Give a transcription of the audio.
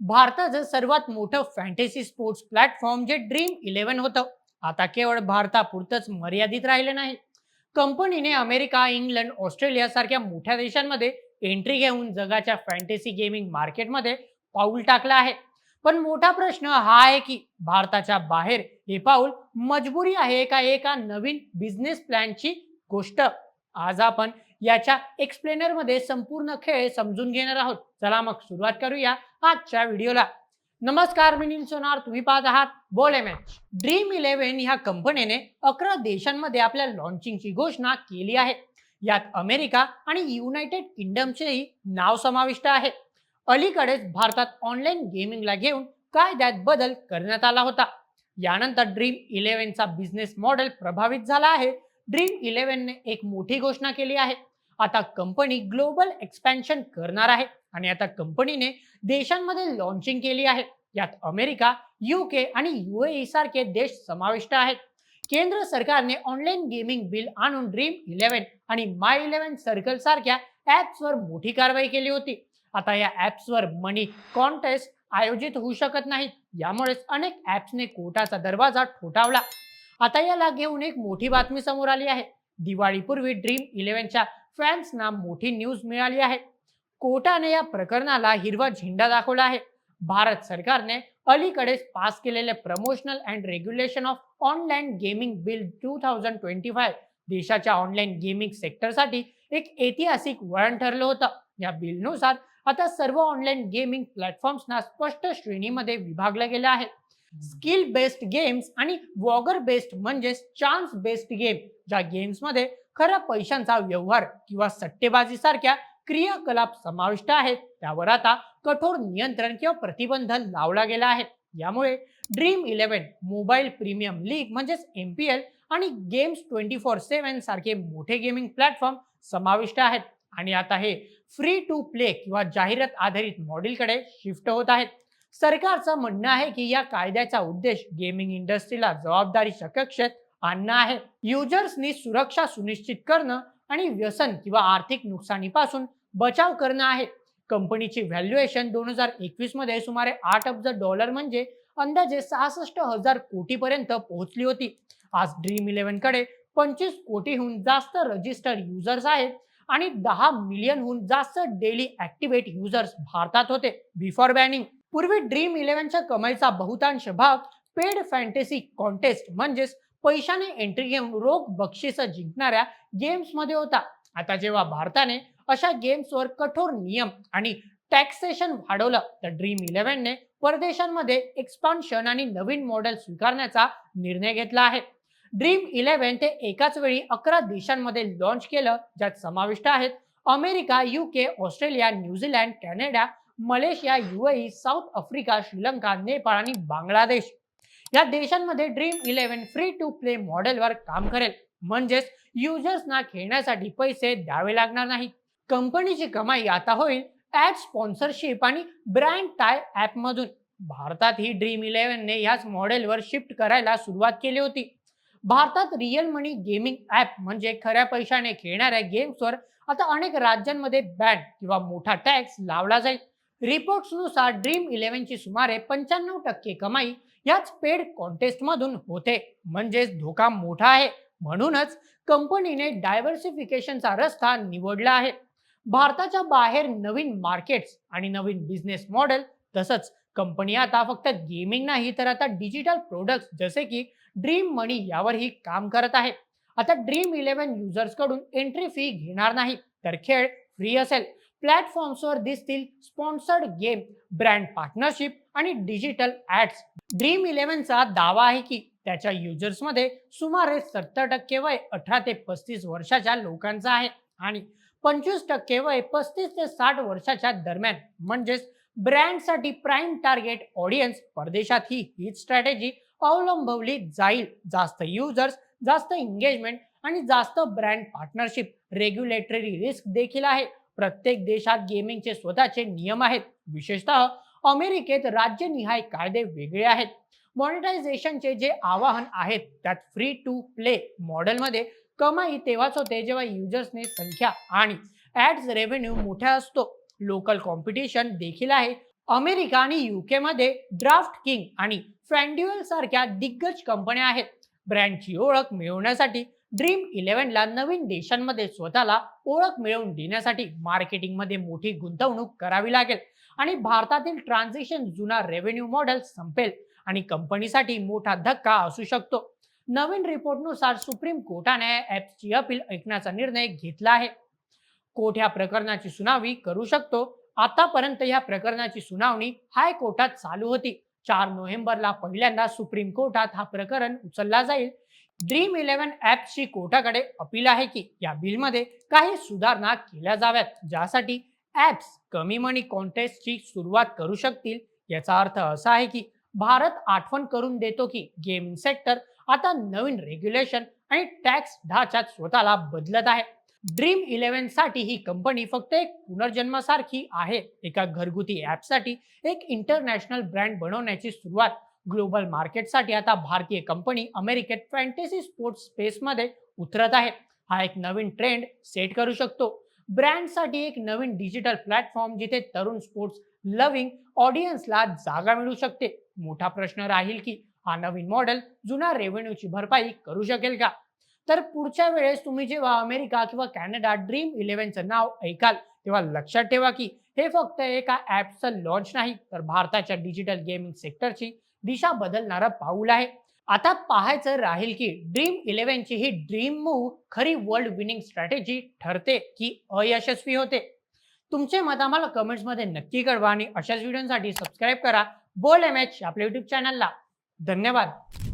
भारताचं सर्वात मोठं फॅन्टेसी स्पोर्ट्स प्लॅटफॉर्म जे ड्रीम इलेव्हन होतं. आता केवळ भारतापुरतंच मर्यादित राहिलं नाही. कंपनीने अमेरिका इंग्लंड ऑस्ट्रेलिया सारख्या मोठ्या देशांमध्ये एंट्री घेऊन जगाच्या फॅन्टेसी गेमिंग मार्केटमध्ये पाऊल टाकलं आहे. पण मोठा प्रश्न हा आहे की भारताच्या बाहेर हे पाऊल मजबुरी आहे का एका नवीन बिझनेस प्लॅनची गोष्ट? आज आपण याच्या एक्सप्लेनरमध्ये संपूर्ण खेळ समजून घेणार आहोत. चला मग सुरुवात करूया आजच्या व्हिडिओला. नमस्कार मी नील सोनार. तुम्ही पाहत आहात बोले मॅच ड्रीम इलेव्हन ह्या कंपनीने अकरा देशांमध्ये आपल्या लॉन्चिंगची घोषणा केली आहे. यात अमेरिका आणि युनायटेड किंगडमचेही नाव समाविष्ट आहे. अलीकडेच भारतात ऑनलाईन गेमिंगला घेऊन कायद्यात बदल करण्यात आला होता. यानंतर ड्रीम इलेव्हनचा बिझनेस मॉडेल प्रभावित झाला आहे. ड्रीम इलेव्हनने एक मोठी घोषणा केली आहे. आता कंपनी ग्लोबल एक्सपॅन्शन करणार आहे. आणि आता कंपनीने देशांमध्ये लॉन्चिंग केली आहे. यात अमेरिका युके आणि युएई सारखे देश समाविष्ट आहेत. केंद्र सरकारने ऑनलाईन गेमिंग बिल आणून ड्रीम इलेव्हन आणि माय इलेव्हन सर्कल सारख्या ऍप्सवर मोठी कारवाई केली होती. आता या ऍप्सवर मनी कॉन्टेस्ट आयोजित होऊ शकत नाहीत यामुळेच अनेक ऍप्सने कोर्टाचा दरवाजा ठोठावला. आता याला घेऊन एक मोठी बातमी समोर आली आहे. दिवाळीपूर्वी ड्रीम इलेव्हनच्या फॅन्सना मोठी न्यूज मिळाली आहे. कोर्टाने या प्रकरणाला हिरवा झेंडा दाखवला आहे. भारत सरकारने अलीकडेच पास केलेले promotional and regulation of online gaming bill two thousand twenty five देशाच्या ऑनलाईन गेमिंग सेक्टरसाठी एक ऐतिहासिक वळण ठरलं होतं. या बिलनुसार आता सर्व ऑनलाईन गेमिंग प्लॅटफॉर्म्सना स्पष्ट श्रेणीमध्ये विभागलं गेलं आहे. स्किल बेस्ड गेम्स आणि वॉगर बेस्ड म्हणजेच चान्स बेस्ड गेम ज्या गेम्समध्ये खरं पैशांचा व्यवहार किंवा सट्टेबाजी सारख्या क्रियाकलाप समाविष्ट आहेत त्यावर आता कठोर नियंत्रण किंवा प्रतिबंध लावला गेला आहे. यामुळे dream eleven mobile premium league म्हणजेच एम पी एल आणि गेम्स ट्वेंटी फोर सेव्हन सारखे मोठे गेमिंग प्लॅटफॉर्म समाविष्ट आहेत. आणि आता हे फ्री टू प्ले किंवा जाहिरात आधारित मॉडेलकडे शिफ्ट होत आहेत. सरकारचं म्हणणं आहे की या कायद्याचा उद्देश गेमिंग इंडस्ट्रीला जबाबदारी कक्षेत आणणं आहे. युजर्सनी सुरक्षा सुनिश्चित करणं आणि व्यसन किंवा आर्थिक नुकसानीपासून बचाव करणं आहे. कंपनीची व्हॅल्युएशन दोन हजार एकवीसमध्ये सुमारे आठ अब्ज डॉलर म्हणजे अंदाजे सहासष्ट हजार कोटीपर्यंत पोहोचली होती. आज ड्रीम इलेव्हनकडे पंचवीस कोटीहून जास्त रजिस्टर्ड युजर्स आहेत आणि दहा मिलियनहून जास्त डेली ऍक्टिव्हेट युजर्स भारतात होते. बिफोर बॅनिंग पूर्वी ड्रीम इलेव्हनच्या कमाईचा बहुतांश भाग पेड फॅन्टेसी कॉन्टेस्ट म्हणजेच पैशाने एंट्री घेऊन रोख बक्षीस जिंकणाऱ्या गेम्समध्ये होता. आता जेव्हा भारताने अशा गेम्सवर कठोर नियम आणि टॅक्सेशन वाढवलं तर ड्रीम इलेव्हनने परदेशांमध्ये एक्सपान्शन आणि नवीन मॉडेल स्वीकारण्याचा निर्णय घेतला आहे. ड्रीम इलेव्हन ते एकाच वेळी अकरा देशांमध्ये लॉन्च केलं ज्यात समाविष्ट आहेत America UK Australia New Zealand Canada Malaysia UAE South Africa Sri Lanka Nepal आणि बांगलादेश. या देशांमध्ये dream eleven free to play मॉडेलवर काम करेल. म्हणजेच युजर्सना खेळण्यासाठी पैसे द्यावे लागणार नाही. कंपनीची कमाई आता होईल ऍप स्पॉन्सरशिप आणि ब्रँड टाय ऍप मधून. भारतात ही ड्रीम इलेव्हनने याच मॉडेलवर शिफ्ट करायला सुरुवात केली होती. भारतात रिअल मनी गेमिंग ऍप म्हणजे खऱ्या पैशाने खेळणाऱ्या गेम्सवर आता अनेक राज्यांमध्ये बॅन किंवा मोठा टॅक्स लावला जाईल. रिपोर्ट्सनुसार ड्रीम इलेव्हनची सुमारे पंच्याण्णव टक्के कमाई याच पेड कॉन्टेस्ट मधून होते. म्हणजेच धोका मोठा आहे. म्हणूनच कंपनीने डायव्हर्सिफिकेशनचा रस्ता निवडला आहे. भारताच्या बाहेर नवीन मार्केट्स आणि नवीन बिझनेस मॉडेल तसंच कंपनी आता फक्त गेमिंग नाही तर आता डिजिटल प्रोडक्ट्स जसे की ड्रीम मनी यावरही काम करत आहे. आता ड्रीम इलेव्हन युजर्सकडून एंट्री फी घेणार नाही तर खेळ फ्री असेल. प्लॅटफॉर्म्सवर दिसतील स्पॉन्सर्ड गेम ब्रँड पार्टनरशिप आणि डिजिटल ॲड्स. ड्रीम इलेव्हनचा दावा आहे की त्याच्या युजर्समध्ये सुमारे सत्तर टक्के वय अठरा ते पस्तीस वर्षाच्या लोकांचा आहे आणि पंचवीस टक्के वय पस्तीस ते साठ वर्षाच्या दरम्यान. म्हणजेच ब्रँडसाठी प्राईम टार्गेट ऑडियन्स परदेशात ही हीच स्ट्रॅटेजी अवलंबवली जाईल. जास्त युजर्स जास्त एंगेजमेंट आणि जास्त ब्रँड पार्टनरशिप रेग्युलेटरी रिस्क देखील आहे. प्रत्येक देशात गेमिंगचे स्वतःचे नियम आहेत. विशेषतः अमेरिकेत राज्यनिहाय कायदे वेगळे आहेत. मॉनिटायझेशनचे जे आवाहन आहेत त्यात फ्री टू प्ले मॉडेलमध्ये कमाई तेव्हाच होते जेव्हा युजर्सने संख्या आणि ऍड्स रेव्हेन्यू मोठा असतो. लोकल कॉम्पिटिशन देखील आहे. अमेरिका आणि युकेमध्ये ड्राफ्ट किंग आणि फॅन्ड्युअल सारख्या दिग्गज कंपन्या आहेत. ब्रँडची ओळख मिळवण्यासाठी ड्रीम इलेव्हनला नवीन देशांमध्ये स्वतःला ओळख मिळवून देण्यासाठी मार्केटिंगमध्ये मोठी गुंतवणूक करावी लागेल. आणि भारतातील ट्रान्झिशन जुना रेव्हेन्यू मॉडेल संपेल आणि कंपनीसाठी मोठा धक्का असू शकतो. नवीन रिपोर्टनुसार सुप्रीम कोर्टाने ॲप्सची अपील ऐकण्याचा निर्णय घेतला आहे. कोर्ट ह्या प्रकरणाची सुनावणी करू शकतो. आतापर्यंत ह्या प्रकरणाची सुनावणी हायकोर्टात चालू होती. चार नोव्हेंबरला पहिल्यांदा सुप्रीम कोर्टात हा प्रकरण उचलला जाईल. ड्रीम इलेव्हन ॲप्सची कोर्टाकडे अपील आहे की या बिलमध्ये काही सुधारणा केल्या जाव्यात ज्यासाठी ॲप्स कमी मनी कॉन्टेस्टची सुरुवात करू शकतील. याचा अर्थ असा आहे की भारत आठवण करून देतो की गेमिंग सेक्टर आता नवीन रेग्युलेशन आणि टॅक्स ढाच्यात स्वतःला बदलत आहे. ड्रीम इलेव्हनसाठी ही कंपनी फक्त एक पुनर्जन्मासारखी आहे. एका घरगुती ॲपसाठी एक इंटरनॅशनल ब्रँड बनवण्याची सुरुवात ग्लोबल मार्केटसाठी आता भारतीय कंपनी अमेरिकेत फॅन्टेसी स्पोर्ट्स स्पेसमध्ये उतरत आहे. हा एक नवीन ट्रेंड सेट करू शकतो. ब्रँडसाठी एक नवीन डिजिटल प्लॅटफॉर्म जिथे तरुण स्पोर्ट्स लव्हिंग ऑडियन्सला जागा मिळू शकते. मोठा प्रश्न राहील की हा नवीन मॉडेल जुना रेव्हेन्यूची भरपाई करू शकेल का? तर पुढच्या वेळेस तुम्ही जेव्हा अमेरिका किंवा कॅनडा ड्रीम इलेव्हनचं नाव ऐकाल तेव्हा लक्षात ठेवा की हे फक्त एका ॲपचं लॉन्च नाही तर भारताच्या डिजिटल गेमिंग सेक्टरची दिशा बदलणारं पाऊल आहे. आता पाहायचं राहील की ड्रीम इलेव्हनची ही ड्रीम मूव्ह खरी वर्ल्ड विनिंग स्ट्रॅटेजी ठरते की अयशस्वी होते. तुमचे मत आम्हाला कमेंट्समध्ये नक्की कळवा आणि अशाच व्हिडिओसाठी सबस्क्राईब करा. बोल एम एच आपल्या युट्यूब चॅनलला. धन्यवाद.